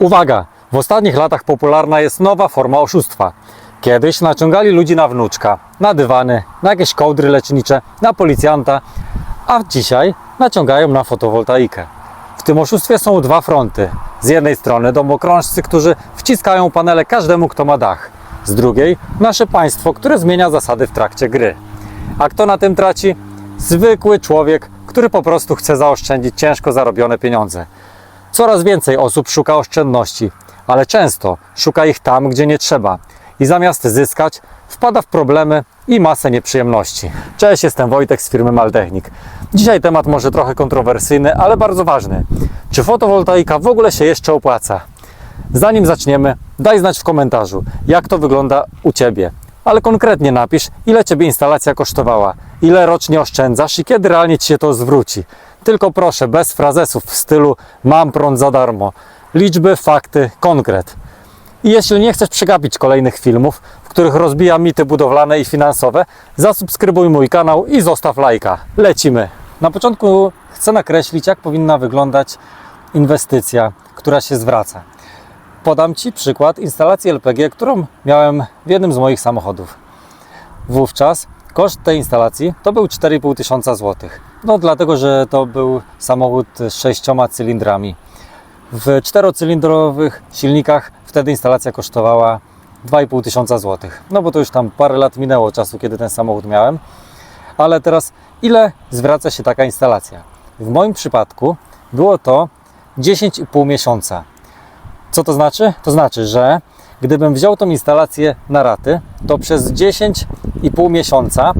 Uwaga! W ostatnich latach popularna jest nowa forma oszustwa. Kiedyś naciągali ludzi na wnuczka, na dywany, na jakieś kołdry lecznicze, na policjanta, a dzisiaj naciągają na fotowoltaikę. W tym oszustwie są dwa fronty. Z jednej strony domokrążcy, którzy wciskają panele każdemu, kto ma dach. Z drugiej nasze państwo, które zmienia zasady w trakcie gry. A kto na tym traci? Zwykły człowiek, który po prostu chce zaoszczędzić ciężko zarobione pieniądze. Coraz więcej osób szuka oszczędności, ale często szuka ich tam, gdzie nie trzeba i zamiast zyskać, wpada w problemy i masę nieprzyjemności. Cześć, jestem Wojtek z firmy Maltechnik. Dzisiaj temat może trochę kontrowersyjny, ale bardzo ważny. Czy fotowoltaika w ogóle się jeszcze opłaca? Zanim zaczniemy, daj znać w komentarzu, jak to wygląda u Ciebie. Ale konkretnie napisz, ile Ciebie instalacja kosztowała, ile rocznie oszczędzasz i kiedy realnie Ci się to zwróci. Tylko proszę, bez frazesów w stylu mam prąd za darmo. Liczby, fakty, konkret. I jeśli nie chcesz przegapić kolejnych filmów, w których rozbijam mity budowlane i finansowe, zasubskrybuj mój kanał i zostaw lajka. Lecimy! Na początku chcę nakreślić, jak powinna wyglądać inwestycja, która się zwraca. Podam Ci przykład instalacji LPG, którą miałem w jednym z moich samochodów. Wówczas koszt tej instalacji to był 4,5 tysiąca złotych. No dlatego, że to był samochód z sześcioma cylindrami. W czterocylindrowych silnikach wtedy instalacja kosztowała 2,5 tysiąca złotych. No bo to już tam parę lat minęło czasu, kiedy ten samochód miałem. Ale teraz ile zwraca się taka instalacja? W moim przypadku było to 10,5 miesiąca. Co to znaczy? To znaczy, że gdybym wziął tą instalację na raty, to przez 10,5 miesiąca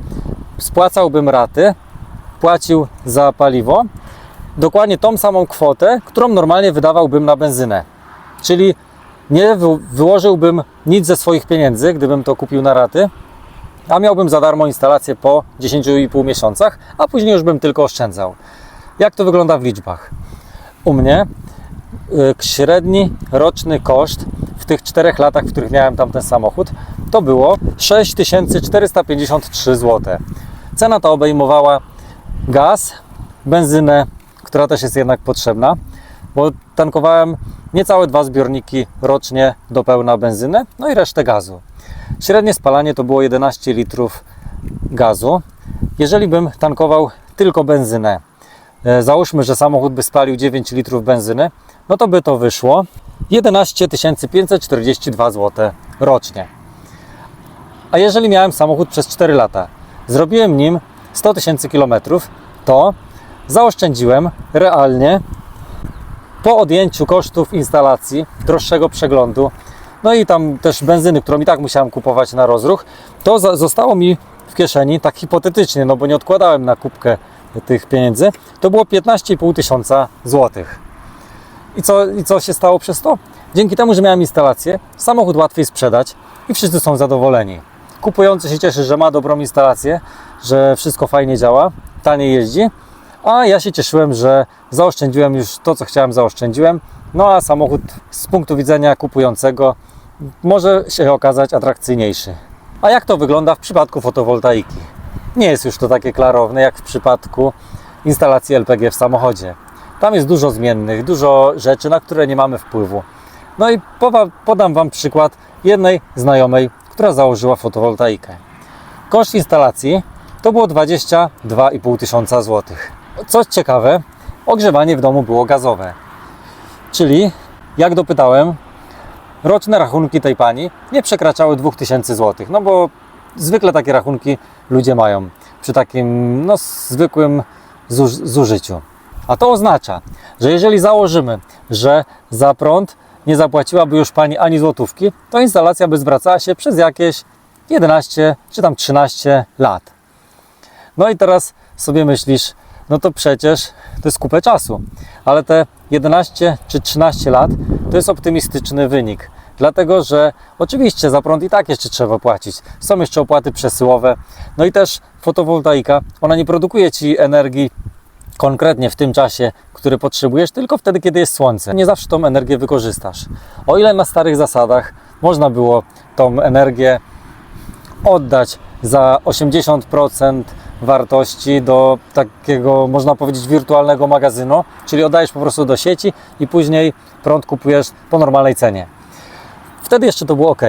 spłacałbym raty, płacił za paliwo dokładnie tą samą kwotę, którą normalnie wydawałbym na benzynę. Czyli nie wy- wyłożyłbym nic ze swoich pieniędzy, gdybym to kupił na raty, a miałbym za darmo instalację po 10,5 miesiącach, a później już bym tylko oszczędzał. Jak to wygląda w liczbach? U mnie y, średni roczny koszt w tych czterech latach, w których miałem tamten samochód, to było 6453 zł. Cena ta obejmowała gaz, benzynę, która też jest jednak potrzebna, bo tankowałem niecałe dwa zbiorniki rocznie do pełna benzynę, no i resztę gazu. Średnie spalanie to było 11 litrów gazu. Jeżeli bym tankował tylko benzynę, e, załóżmy, że samochód by spalił 9 litrów benzyny, no to by to wyszło 11 542 zł rocznie. A jeżeli miałem samochód przez 4 lata, zrobiłem nim 100 tysięcy kilometrów, to zaoszczędziłem realnie po odjęciu kosztów instalacji, droższego przeglądu, no i tam też benzyny, którą i tak musiałem kupować na rozruch, to zostało mi w kieszeni, tak hipotetycznie, no bo nie odkładałem na kubkę tych pieniędzy, to było 15,5 tysiąca złotych. I co, I co się stało przez to? Dzięki temu, że miałem instalację, samochód łatwiej sprzedać i wszyscy są zadowoleni. Kupujący się cieszy, że ma dobrą instalację, że wszystko fajnie działa, taniej jeździ, a ja się cieszyłem, że zaoszczędziłem już to, co chciałem, zaoszczędziłem. No a samochód z punktu widzenia kupującego może się okazać atrakcyjniejszy. A jak to wygląda w przypadku fotowoltaiki? Nie jest już to takie klarowne jak w przypadku instalacji LPG w samochodzie. Tam jest dużo zmiennych, dużo rzeczy, na które nie mamy wpływu. No i podam Wam przykład jednej znajomej, która założyła fotowoltaikę. Koszt instalacji to było 22,5 tysiąca złotych. Co ciekawe, ogrzewanie w domu było gazowe. Czyli, jak dopytałem, roczne rachunki tej pani nie przekraczały 2000 złotych. No bo zwykle takie rachunki ludzie mają przy takim no, zwykłym zuż- zużyciu. A to oznacza, że jeżeli założymy, że za prąd nie zapłaciłaby już pani ani złotówki, to instalacja by zwracała się przez jakieś 11 czy tam 13 lat. No i teraz sobie myślisz, no to przecież to jest kupę czasu, ale te 11 czy 13 lat to jest optymistyczny wynik. Dlatego, że oczywiście za prąd i tak jeszcze trzeba płacić. Są jeszcze opłaty przesyłowe. No i też fotowoltaika, ona nie produkuje ci energii konkretnie w tym czasie, który potrzebujesz, tylko wtedy, kiedy jest słońce. Nie zawsze tą energię wykorzystasz. O ile na starych zasadach można było tą energię oddać za 80% wartości do takiego, można powiedzieć, wirtualnego magazynu, czyli oddajesz po prostu do sieci i później prąd kupujesz po normalnej cenie. Wtedy jeszcze to było ok,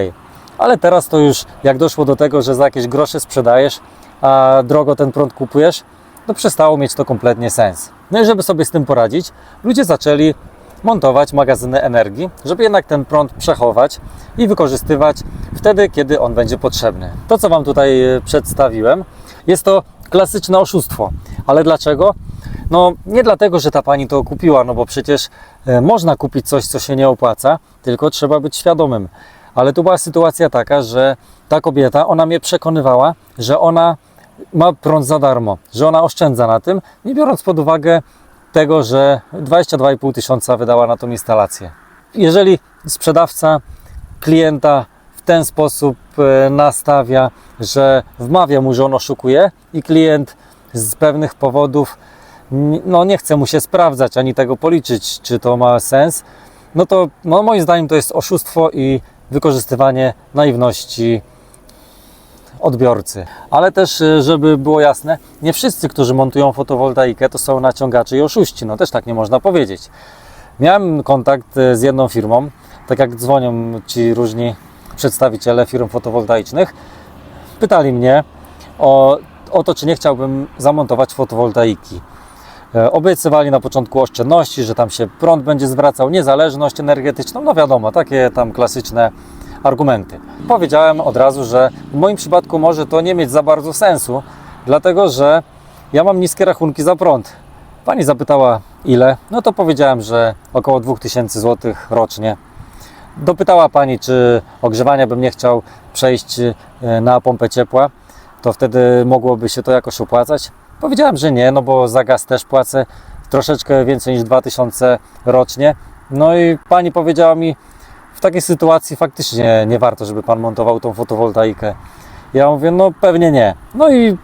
ale teraz to już jak doszło do tego, że za jakieś grosze sprzedajesz, a drogo ten prąd kupujesz, to przestało mieć to kompletnie sens. No i żeby sobie z tym poradzić, ludzie zaczęli montować magazyny energii, żeby jednak ten prąd przechować i wykorzystywać wtedy, kiedy on będzie potrzebny. To, co Wam tutaj e, przedstawiłem, jest to klasyczne oszustwo. Ale dlaczego? No nie dlatego, że ta pani to kupiła, no bo przecież e, można kupić coś, co się nie opłaca, tylko trzeba być świadomym. Ale tu była sytuacja taka, że ta kobieta, ona mnie przekonywała, że ona ma prąd za darmo, że ona oszczędza na tym, nie biorąc pod uwagę tego, że 22,5 tysiąca wydała na tą instalację. Jeżeli sprzedawca klienta w ten sposób e, nastawia, że wmawia mu, że on oszukuje i klient z pewnych powodów no, nie chce mu się sprawdzać ani tego policzyć, czy to ma sens, no to no, moim zdaniem to jest oszustwo i wykorzystywanie naiwności odbiorcy. Ale też, e, żeby było jasne, nie wszyscy, którzy montują fotowoltaikę, to są naciągacze i oszuści. No też tak nie można powiedzieć. Miałem kontakt e, z jedną firmą, tak jak dzwonią ci różni przedstawiciele firm fotowoltaicznych. Pytali mnie o, o to, czy nie chciałbym zamontować fotowoltaiki. E, Obiecywali na początku oszczędności, że tam się prąd będzie zwracał, niezależność energetyczną, no wiadomo, takie tam klasyczne argumenty. Powiedziałem od razu, że w moim przypadku może to nie mieć za bardzo sensu, dlatego że ja mam niskie rachunki za prąd. Pani zapytała ile, no to powiedziałem, że około 2000 zł rocznie. Dopytała pani, czy ogrzewania bym nie chciał przejść e, na pompę ciepła, to wtedy mogłoby się to jakoś opłacać. Powiedziałem, że nie, no bo za gaz też płacę troszeczkę więcej niż 2000 rocznie. No i pani powiedziała mi, w takiej sytuacji faktycznie nie warto, żeby pan montował tą fotowoltaikę. Ja mówię, no pewnie nie. No i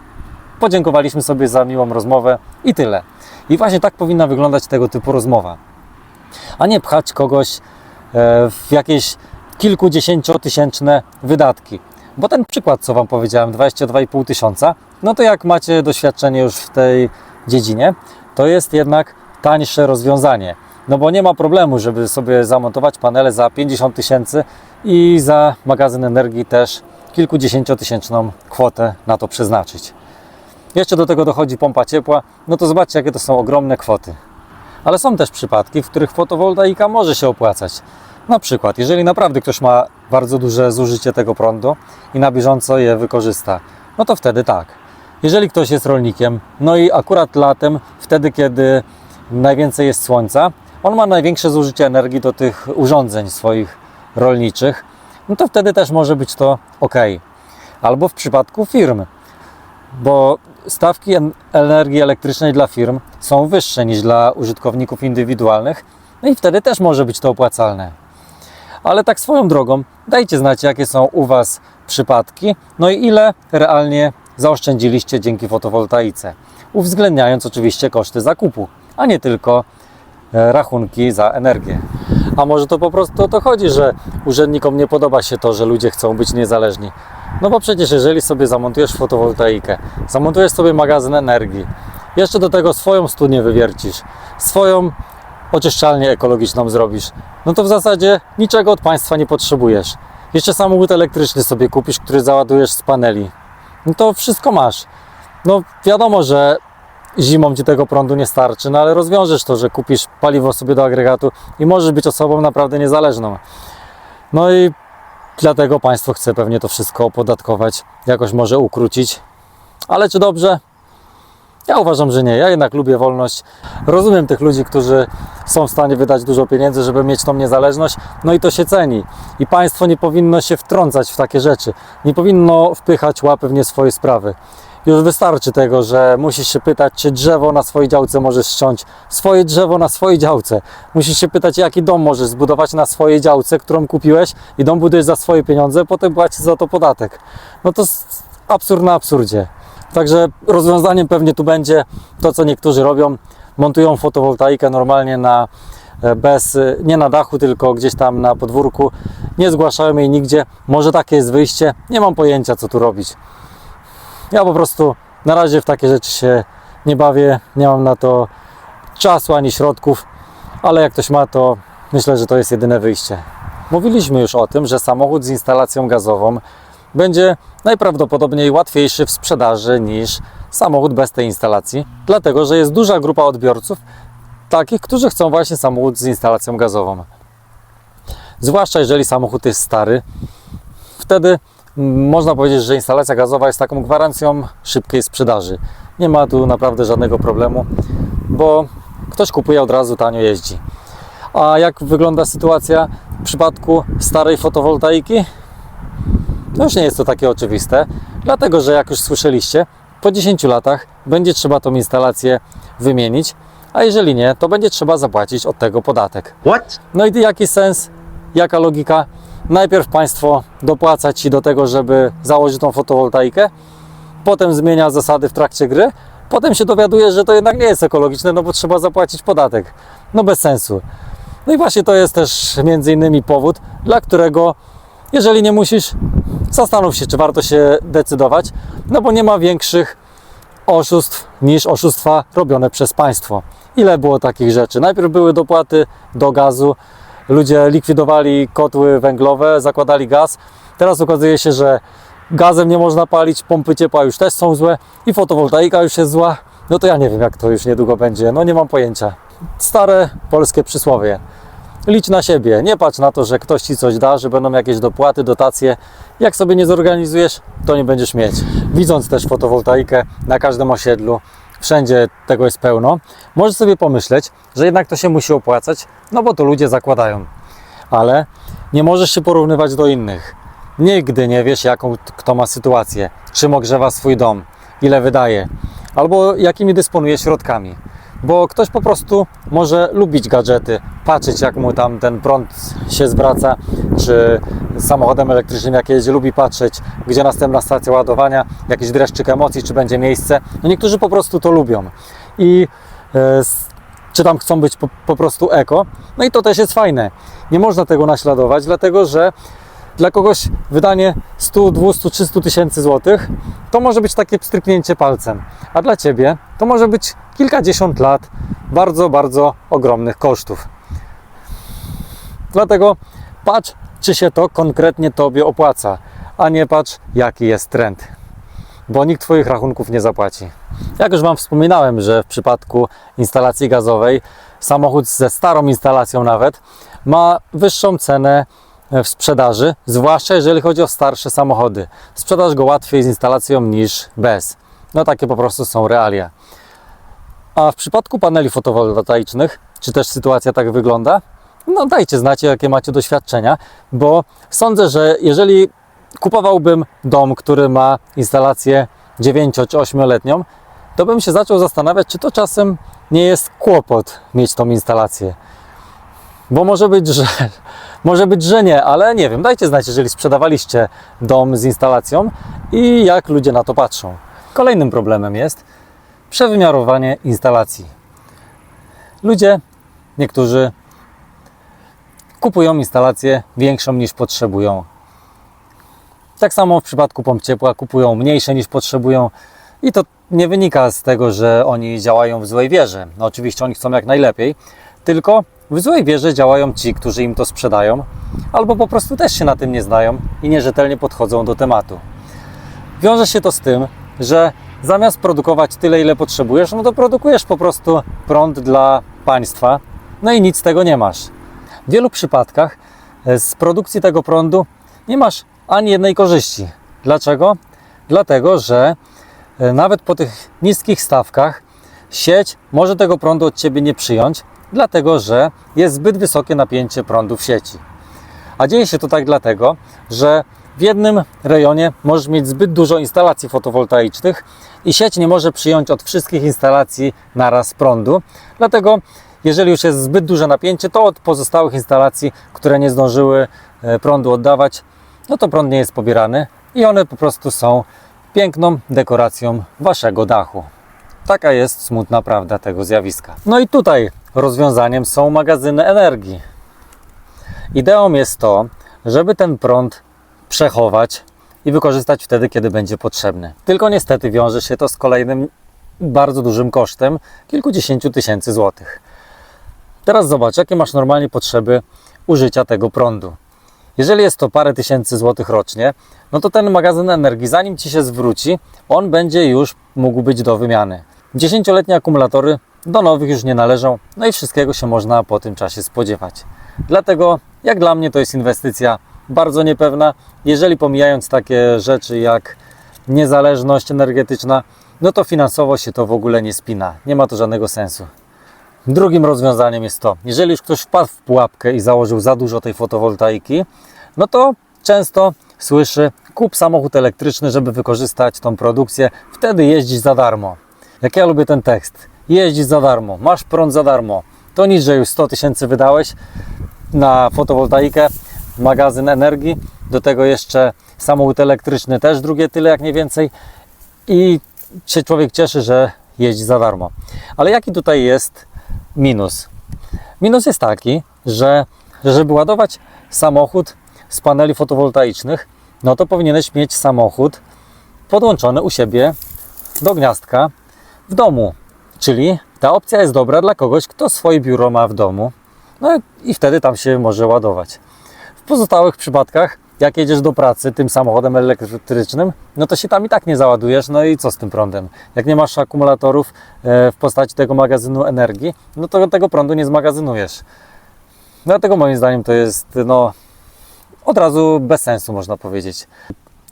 podziękowaliśmy sobie za miłą rozmowę i tyle. I właśnie tak powinna wyglądać tego typu rozmowa. A nie pchać kogoś e, w jakieś kilkudziesięciotysięczne wydatki. Bo ten przykład, co Wam powiedziałem, 22,5 tysiąca, no to jak macie doświadczenie już w tej dziedzinie, to jest jednak tańsze rozwiązanie. No bo nie ma problemu, żeby sobie zamontować panele za 50 tysięcy i za magazyn energii też kilkudziesięciotysięczną kwotę na to przeznaczyć. Jeszcze do tego dochodzi pompa ciepła, no to zobaczcie, jakie to są ogromne kwoty. Ale są też przypadki, w których fotowoltaika może się opłacać. Na przykład, jeżeli naprawdę ktoś ma bardzo duże zużycie tego prądu i na bieżąco je wykorzysta, no to wtedy tak. Jeżeli ktoś jest rolnikiem, no i akurat latem, wtedy kiedy najwięcej jest słońca, on ma największe zużycie energii do tych urządzeń swoich rolniczych, no to wtedy też może być to ok. Albo w przypadku firm, bo stawki en- energii elektrycznej dla firm są wyższe niż dla użytkowników indywidualnych, no i wtedy też może być to opłacalne. Ale tak swoją drogą, dajcie znać, jakie są u Was przypadki, no i ile realnie zaoszczędziliście dzięki fotowoltaice, uwzględniając oczywiście koszty zakupu, a nie tylko rachunki za energię. A może to po prostu o to chodzi, że urzędnikom nie podoba się to, że ludzie chcą być niezależni. No bo przecież jeżeli sobie zamontujesz fotowoltaikę, zamontujesz sobie magazyn energii, jeszcze do tego swoją studnię wywiercisz, swoją oczyszczalnię ekologiczną zrobisz, no to w zasadzie niczego od państwa nie potrzebujesz. Jeszcze samochód elektryczny sobie kupisz, który załadujesz z paneli. No to wszystko masz. No wiadomo, że zimą ci tego prądu nie starczy, no ale rozwiążesz to, że kupisz paliwo sobie do agregatu i możesz być osobą naprawdę niezależną. No i dlatego państwo chce pewnie to wszystko opodatkować, jakoś może ukrócić. Ale czy dobrze? Ja uważam, że nie. Ja jednak lubię wolność. Rozumiem tych ludzi, którzy są w stanie wydać dużo pieniędzy, żeby mieć tą niezależność, no i to się ceni. I państwo nie powinno się wtrącać w takie rzeczy. Nie powinno wpychać łapy w nie swoje sprawy. Już wystarczy tego, że musisz się pytać, czy drzewo na swojej działce możesz ściąć. Swoje drzewo na swojej działce. Musisz się pytać, jaki dom możesz zbudować na swojej działce, którą kupiłeś i dom budujesz za swoje pieniądze, potem płacisz za to podatek. No to absurd na absurdzie. Także rozwiązaniem pewnie tu będzie to, co niektórzy robią. Montują fotowoltaikę normalnie na e, bez, e, nie na dachu, tylko gdzieś tam na podwórku. Nie zgłaszają jej nigdzie. Może takie jest wyjście. Nie mam pojęcia, co tu robić. Ja po prostu Na razie w takie rzeczy się nie bawię, nie mam na to czasu ani środków, ale jak ktoś ma, to myślę, że to jest jedyne wyjście. Mówiliśmy już o tym, że samochód z instalacją gazową będzie najprawdopodobniej łatwiejszy w sprzedaży niż samochód bez tej instalacji, dlatego że jest duża grupa odbiorców, takich, którzy chcą właśnie samochód z instalacją gazową. Zwłaszcza jeżeli samochód jest stary, wtedy można powiedzieć, że instalacja gazowa jest taką gwarancją szybkiej sprzedaży. Nie ma tu naprawdę żadnego problemu, bo ktoś kupuje od razu, tanio jeździ. A jak wygląda sytuacja w przypadku starej fotowoltaiki? No już nie jest to takie oczywiste, dlatego że jak już słyszeliście, po 10 latach będzie trzeba tą instalację wymienić, a jeżeli nie, to będzie trzeba zapłacić od tego podatek. What? No i jaki sens, jaka logika? Najpierw państwo dopłaca ci do tego, żeby założyć tą fotowoltaikę, potem zmienia zasady w trakcie gry, potem się dowiaduje, że to jednak nie jest ekologiczne, no bo trzeba zapłacić podatek. No bez sensu. No i właśnie to jest też między innymi powód, dla którego jeżeli nie musisz, zastanów się, czy warto się decydować, no bo nie ma większych oszustw niż oszustwa robione przez państwo. Ile było takich rzeczy? Najpierw były dopłaty do gazu, ludzie likwidowali kotły węglowe, zakładali gaz. Teraz okazuje się, że gazem nie można palić, pompy ciepła już też są złe i fotowoltaika już jest zła. No to ja nie wiem, jak to już niedługo będzie. No nie mam pojęcia. Stare polskie przysłowie. Licz na siebie. Nie patrz na to, że ktoś ci coś da, że będą jakieś dopłaty, dotacje. Jak sobie nie zorganizujesz, to nie będziesz mieć. Widząc też fotowoltaikę na każdym osiedlu, wszędzie tego jest pełno, możesz sobie pomyśleć, że jednak to się musi opłacać, no bo to ludzie zakładają. Ale nie możesz się porównywać do innych. Nigdy nie wiesz, jaką kto ma sytuację, czym ogrzewa swój dom, ile wydaje, albo jakimi dysponuje środkami. Bo ktoś po prostu może lubić gadżety, patrzeć jak mu tam ten prąd się zwraca, czy samochodem elektrycznym jak jedzie, lubi patrzeć, gdzie następna stacja ładowania, jakiś dreszczyk emocji, czy będzie miejsce. No niektórzy po prostu to lubią. I s- czy tam chcą być po, po prostu eko. No i to też jest fajne. Nie można tego naśladować, dlatego że dla kogoś wydanie 100, 200, 300 tysięcy złotych to może być takie pstryknięcie palcem, a dla Ciebie to może być kilkadziesiąt lat bardzo, bardzo ogromnych kosztów. Dlatego patrz, czy się to konkretnie Tobie opłaca, a nie patrz, jaki jest trend, bo nikt Twoich rachunków nie zapłaci. Jak już Wam wspominałem, że w przypadku instalacji gazowej samochód ze starą instalacją nawet ma wyższą cenę w sprzedaży, zwłaszcza jeżeli chodzi o starsze samochody. Sprzedasz go łatwiej z instalacją niż bez. No takie po prostu są realia. A w przypadku paneli fotowoltaicznych, czy też sytuacja tak wygląda? No dajcie znać, jakie macie doświadczenia, bo sądzę, że jeżeli kupowałbym dom, który ma instalację 9 czy 8-letnią, to bym się zaczął zastanawiać, czy to czasem nie jest kłopot mieć tą instalację. Bo może być, że, może być, że nie, ale nie wiem. Dajcie znać, jeżeli sprzedawaliście dom z instalacją i jak ludzie na to patrzą. Kolejnym problemem jest przewymiarowanie instalacji. Ludzie, niektórzy kupują instalację większą niż potrzebują. Tak samo w przypadku pomp ciepła kupują mniejsze niż potrzebują i to nie wynika z tego, że oni działają w złej wierze. No oczywiście oni chcą jak najlepiej, tylko w złej wierze działają ci, którzy im to sprzedają, albo po prostu też się na tym nie znają i nierzetelnie podchodzą do tematu. Wiąże się to z tym, że zamiast produkować tyle, ile potrzebujesz, no to produkujesz po prostu prąd dla państwa, no i nic z tego nie masz. W wielu przypadkach e, z produkcji tego prądu nie masz ani jednej korzyści. Dlaczego? Dlatego, że e, nawet po tych niskich stawkach sieć może tego prądu od ciebie nie przyjąć, dlatego że jest zbyt wysokie napięcie prądu w sieci. A dzieje się to tak dlatego, że w jednym rejonie możesz mieć zbyt dużo instalacji fotowoltaicznych i sieć nie może przyjąć od wszystkich instalacji naraz prądu. Dlatego, jeżeli już jest zbyt duże napięcie, to od pozostałych instalacji, które nie zdążyły e, prądu oddawać, no to prąd nie jest pobierany i one po prostu są piękną dekoracją waszego dachu. Taka jest smutna prawda tego zjawiska. No i tutaj rozwiązaniem są magazyny energii. Ideą jest to, żeby ten prąd przechować i wykorzystać wtedy, kiedy będzie potrzebny. Tylko niestety wiąże się to z kolejnym bardzo dużym kosztem kilkudziesięciu tysięcy złotych. Teraz zobacz, jakie masz normalnie potrzeby użycia tego prądu. Jeżeli jest to parę tysięcy złotych rocznie, no to ten magazyn energii, zanim ci się zwróci, on będzie już mógł być do wymiany. Dziesięcioletnie akumulatory do nowych już nie należą, no i wszystkiego się można po tym czasie spodziewać. Dlatego, jak dla mnie, to jest inwestycja bardzo niepewna. Jeżeli pomijając takie rzeczy jak niezależność energetyczna, no to finansowo się to w ogóle nie spina. Nie ma to żadnego sensu. Drugim rozwiązaniem jest to, jeżeli już ktoś wpadł w pułapkę i założył za dużo tej fotowoltaiki, no to często słyszy kup samochód elektryczny, żeby wykorzystać tą produkcję, wtedy jeździsz za darmo. Jak ja lubię ten tekst, jeździsz za darmo, masz prąd za darmo, to nic, że już 100 tysięcy wydałeś na fotowoltaikę, magazyn energii, do tego jeszcze samochód elektryczny też drugie tyle, jak nie więcej i się człowiek cieszy, że jeździ za darmo. Ale jaki tutaj jest minus? Minus jest taki, że żeby ładować samochód z paneli fotowoltaicznych, no to powinieneś mieć samochód podłączony u siebie do gniazdka w domu. Czyli ta opcja jest dobra dla kogoś, kto swoje biuro ma w domu. No i wtedy tam się może ładować. W pozostałych przypadkach, jak jedziesz do pracy tym samochodem elektrycznym, no to się tam i tak nie załadujesz. No i co z tym prądem? Jak nie masz akumulatorów e, w postaci tego magazynu energii, no to tego prądu nie zmagazynujesz. Dlatego moim zdaniem to jest no, od razu bez sensu, można powiedzieć.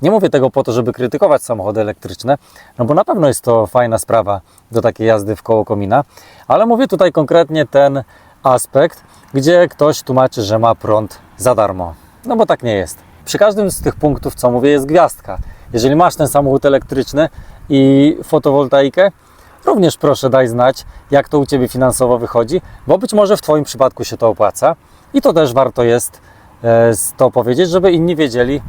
Nie mówię tego po to, żeby krytykować samochody elektryczne, no bo na pewno jest to fajna sprawa do takiej jazdy w koło komina, ale mówię tutaj konkretnie ten aspekt, gdzie ktoś tłumaczy, że ma prąd za darmo. No bo tak nie jest. Przy każdym z tych punktów, co mówię, jest gwiazdka. Jeżeli masz ten samochód elektryczny i fotowoltaikę, również proszę daj znać, jak to u Ciebie finansowo wychodzi, bo być może w Twoim przypadku się to opłaca i to też warto jest e, to powiedzieć, żeby inni wiedzieli,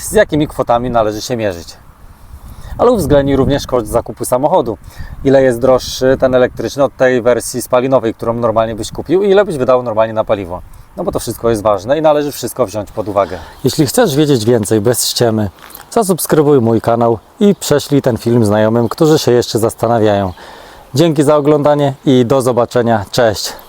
z jakimi kwotami należy się mierzyć. Ale uwzględnij również koszt zakupu samochodu. Ile jest droższy ten elektryczny od tej wersji spalinowej, którą normalnie byś kupił i ile byś wydał normalnie na paliwo. No bo to wszystko jest ważne i należy wszystko wziąć pod uwagę. Jeśli chcesz wiedzieć więcej bez ściemy, zasubskrybuj mój kanał i prześlij ten film znajomym, którzy się jeszcze zastanawiają. Dzięki za oglądanie i do zobaczenia. Cześć!